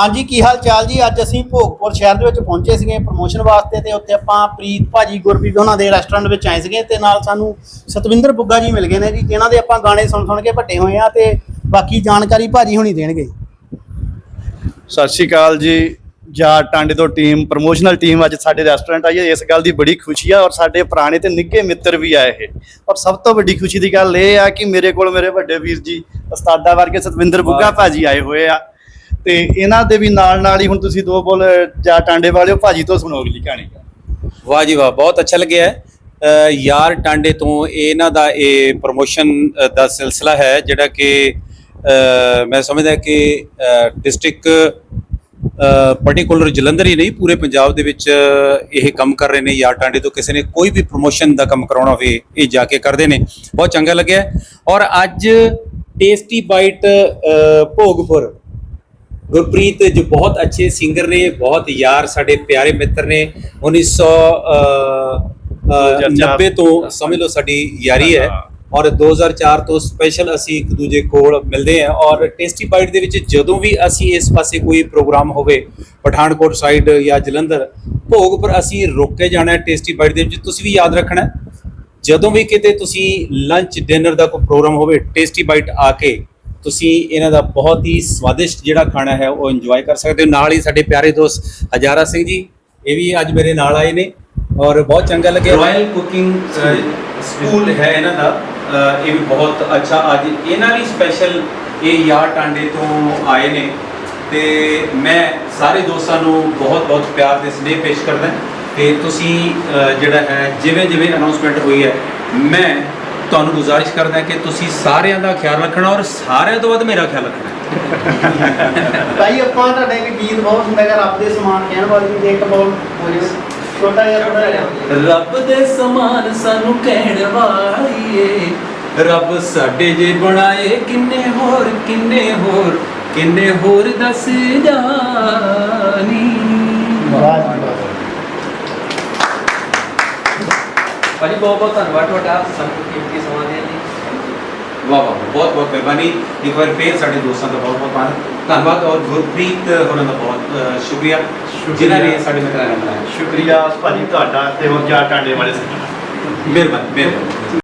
ਹਾਂਜੀ ਕੀ ਹਾਲ ਚਾਲ ਜੀ? ਅੱਜ ਅਸੀਂ ਭੋਗਪੁਰ ਸ਼ਹਿਰ ਦੇ ਵਿੱਚ ਪਹੁੰਚੇ ਸੀਗੇ ਪ੍ਰਮੋਸ਼ਨ ਵਾਸਤੇ ਤੇ ਉੱਥੇ ਆਪਾਂ ਪ੍ਰੀਤ ਭਾਜੀ ਗੁਰਪ੍ਰੀਤ ਉਹਨਾਂ ਦੇ ਰੈਸਟੋਰੈਂਟ ਵਿੱਚ ਆਏ ਸੀਗੇ ਤੇ ਨਾਲ ਸਾਨੂੰ ਸਤਵਿੰਦਰ ਬੁੱਗਾ ਜੀ ਮਿਲ ਗਏ ਨੇ ਜੀ ਜਿਨ੍ਹਾਂ ਦੇ ਆਪਾਂ ਗਾਣੇ ਸੁਣ ਸੁਣ ਕੇ ਵੱਡੇ ਹੋਏ ਆ ਤੇ ਬਾਕੀ ਜਾਣਕਾਰੀ ਭਾਜੀ ਹੁਣੀ ਦੇਣਗੇ। ਸਤਿ ਸ਼੍ਰੀ ਅਕਾਲ ਜੀ। ਜਾ ਟਾਂਡੇ ਤੋਂ ਟੀਮ ਪ੍ਰੋਮੋਸ਼ਨਲ ਟੀਮ ਅੱਜ ਸਾਡੇ ਰੈਸਟੋਰੈਂਟ ਆਈ ਹੈ। ਇਸ ਗੱਲ ਦੀ ਬੜੀ ਖੁਸ਼ੀ ਆ ਔਰ ਸਾਡੇ ਪੁਰਾਣੇ ਤੇ ਨਿੱਘੇ ਮਿੱਤਰ ਵੀ ਆਏ ਹੈ ਔਰ ਸਭ ਤੋਂ ਵੱਡੀ ਖੁਸ਼ੀ ਦੀ ਗੱਲ ਇਹ ਆ ਕਿ ਮੇਰੇ ਕੋਲ ਮੇਰੇ ਵੱਡੇ ਵੀਰ ਜੀ ਉਸਤਾਦਾ ਵਰਗੇ ਸਤਵਿੰਦਰ ਬੁੱਗਾ ਭਾਜੀ ਆਏ ਹੋਏ ਆ। ਤੇ ਇਹਨਾਂ ਦੇ ਵੀ ਨਾਲ ਨਾਲ ਹੀ ਹੁਣ ਤੁਸੀਂ ਦੋ ਬੋਲ, ਜਾ ਟਾਂਡੇ ਵਾਲਿਓ, ਭਾਜੀ ਤੋਂ ਸੁਣੋ ਅਗਲੀ ਕਹਾਣੀ। ਵਾਹ ਜੀ ਵਾਹ, ਬਹੁਤ ਅੱਛਾ ਲੱਗਿਆ ਹੈ। ਯਾਰ ਟਾਂਡੇ ਤੋਂ ਇਹਨਾਂ ਦਾ ਇਹ ਪ੍ਰੋਮੋਸ਼ਨ ਦਾ ਸਿਲਸਿਲਾ ਹੈ, ਜਿਹੜਾ ਕਿ ਮੈਂ ਸਮਝਦਾ ਕਿ ਡਿਸਟ੍ਰਿਕਟ ਪਾਰਟਿਕੂਲਰ ਜਲੰਧਰ ਹੀ ਨਹੀਂ, ਪੂਰੇ ਪੰਜਾਬ ਦੇ ਵਿੱਚ ਇਹ ਕੰਮ ਕਰ ਰਹੇ ਨੇ। ਯਾਰ ਟਾਂਡੇ ਤੋਂ ਕਿਸੇ ਨੇ ਕੋਈ ਵੀ ਪ੍ਰੋਮੋਸ਼ਨ ਦਾ ਕੰਮ ਕਰਾਉਣਾ ਹੋਵੇ, ਇਹ ਜਾ ਕੇ ਕਰਦੇ ਨੇ। ਬਹੁਤ ਚੰਗਾ ਲੱਗਿਆ ਔਰ ਅੱਜ ਟੇਸਟੀ ਬਾਈਟ ਭੋਗਪੁਰ ਗੁਰਪ੍ਰੀਤ ਜੋ ਬਹੁਤ ਅੱਛੇ ਸਿੰਗਰ ਨੇ ਬਹੁਤ ਯਾਰ ਸਾਡੇ ਪਿਆਰੇ ਮਿੱਤਰ ਨੇ। 1990 ਤੋਂ ਸਮਝ ਲਓ ਸਾਡੀ ਯਾਰੀ ਹੈ। ਔਰ 2004 ਤੋਂ ਸਪੈਸ਼ਲ ਅਸੀਂ ਇੱਕ ਦੂਜੇ ਕੋਲ ਮਿਲਦੇ ਹਾਂ। ਔਰ ਟੇਸਟੀ ਬਾਈਟ ਦੇ ਵਿੱਚ ਜਦੋਂ ਵੀ ਅਸੀਂ ਇਸ ਪਾਸੇ ਕੋਈ ਪ੍ਰੋਗਰਾਮ ਹੋਵੇ ਪਠਾਨਕੋਟ ਸਾਈਡ ਜਾਂ ਜਲੰਧਰ ਭੋਗਪੁਰ ਅਸੀਂ ਰੁਕ ਕੇ ਜਾਣਾ ਟੇਸਟੀ ਬਾਈਟ ਦੇ ਵਿੱਚ। ਤੁਸੀਂ ਵੀ ਯਾਦ ਰੱਖਣਾ ਜਦੋਂ ਵੀ ਕਿਤੇ ਤੁਸੀਂ ਲੰਚ ਡਿਨਰ ਦਾ ਕੋਈ ਪ੍ਰੋਗਰਾਮ ਹੋਵੇ ਟੇਸਟੀ ਬਾਈਟ ਆ ਕੇ ਤੁਸੀਂ ਇਹਨਾਂ ਦਾ ਬਹੁਤ ਹੀ ਸਵਾਦਿਸ਼ਟ ਜਿਹੜਾ ਖਾਣਾ ਹੈ, ਉਹ ਇੰਜੋਏ ਕਰ ਸਕਦੇ ਹੋ। ਨਾਲ ਹੀ ਸਾਡੇ ਪਿਆਰੇ ਦੋਸਤ ਹਜ਼ਾਰਾ ਸਿੰਘ ਜੀ, ਇਹ ਵੀ ਅੱਜ ਮੇਰੇ ਨਾਲ ਆਏ ਨੇ ਔਰ ਬਹੁਤ ਚੰਗਾ ਲੱਗਿਆ। ਰਾਇਲ ਕੁਕਿੰਗ ਸਕੂਲ ਹੈ ਇਹਨਾਂ ਦਾ। ਇਹ ਵੀ ਬਹੁਤ ਅੱਛਾ ਅੱਜ ਇਹਨਾਂ ਲਈ ਸਪੈਸ਼ਲ ਇਹ ਯਾਰ ਟਾਂਡੇ ਤੋਂ ਆਏ ਨੇ। ਤੇ ਮੈਂ ਸਾਰੇ ਦੋਸਤਾਂ ਨੂੰ ਬਹੁਤ ਬਹੁਤ ਪਿਆਰ ਦੇ ਸਨੇਹ ਪੇਸ਼ ਕਰਦਾ। ਤੇ ਤੁਸੀਂ ਜਿਹੜਾ ਹੈ ਜਿਵੇਂ ਜਿਵੇਂ ਅਨਾਉਂਸਮੈਂਟ ਹੋਈ ਹੈ, ਮੈਂ ਤੁਹਾਨੂੰ ਗੁਜ਼ਾਰਿਸ਼ ਕਰਦਾ ਕਿ ਤੁਸੀਂ ਸਾਰਿਆਂ ਦਾ ਖਿਆਲ ਰੱਖਣਾ ਔਰ ਸਾਰਿਆਂ ਤੋਂ ਵੱਧ ਮੇਰਾ ਖਿਆਲ ਰੱਖਣਾ ਭਾਈ ਆਪਾਂ ਤੁਹਾਡੇ ਇੱਕ ਗੀਤ ਬਹੁਤ ਸੁਣਦਾ ਹੈ ਰੱਬ ਦੇ ਸਮਾਨ ਕਹਿਣ ਵਾਲੀ ਵੀ ਇੱਕ ਬੋਲ ਹੋ ਜਾਵੇ ਛੋਟਾ ਜਿਹਾ ਥੋੜਾ ਜਿਹਾ। ਰੱਬ ਦੇ ਸਮਾਨ ਸਾਨੂੰ ਕਹਿਣ ਵਾਲੀਏ ਰੱਬ ਸਾਡੇ ਜੇ ਬਣਾਏ ਕਿੰਨੇ ਹੋਰ ਕਿੰਨੇ ਹੋਰ ਕਿੰਨੇ ਹੋਰ ਦੱਸ ਜਾਨੀ। ਵਾਹ ਜੀ ਬਹੁਤ ਬਹੁਤ ਧੰਨਵਾਦ ਤੁਹਾਡਾ ਸਾਨੂੰ ਕੀਮਤੀ ਸਮਾਂ ਦੇਣ ਲਈ। ਵਾਹ ਵਾਹ ਬਹੁਤ ਬਹੁਤ ਮਿਹਰਬਾਨੀ। ਇੱਕ ਵਾਰ ਫੇਰ ਸਾਡੇ ਦੋਸਤਾਂ ਦਾ ਬਹੁਤ ਬਹੁਤ ਧੰਨ- ਧੰਨਵਾਦ ਔਰ ਗੁਰਪ੍ਰੀਤ ਹੋਰਾਂ ਦਾ ਬਹੁਤ ਸ਼ੁਕਰੀਆ ਜਿਨ੍ਹਾਂ ਨੇ ਸਾਡੇ ਮਿੱਤਰਾਂ ਨਾਲ ਬਣਾਇਆ। ਸ਼ੁਕਰੀਆ ਭਾਜੀ ਤੁਹਾਡਾ ਤੇ ਹੋਰ ਜਾ ਟਾਂਡੇ ਵਾਲੇ ਮਿਹਰਬਾਨੀ ਮਿਹਰਬਾਨੀ।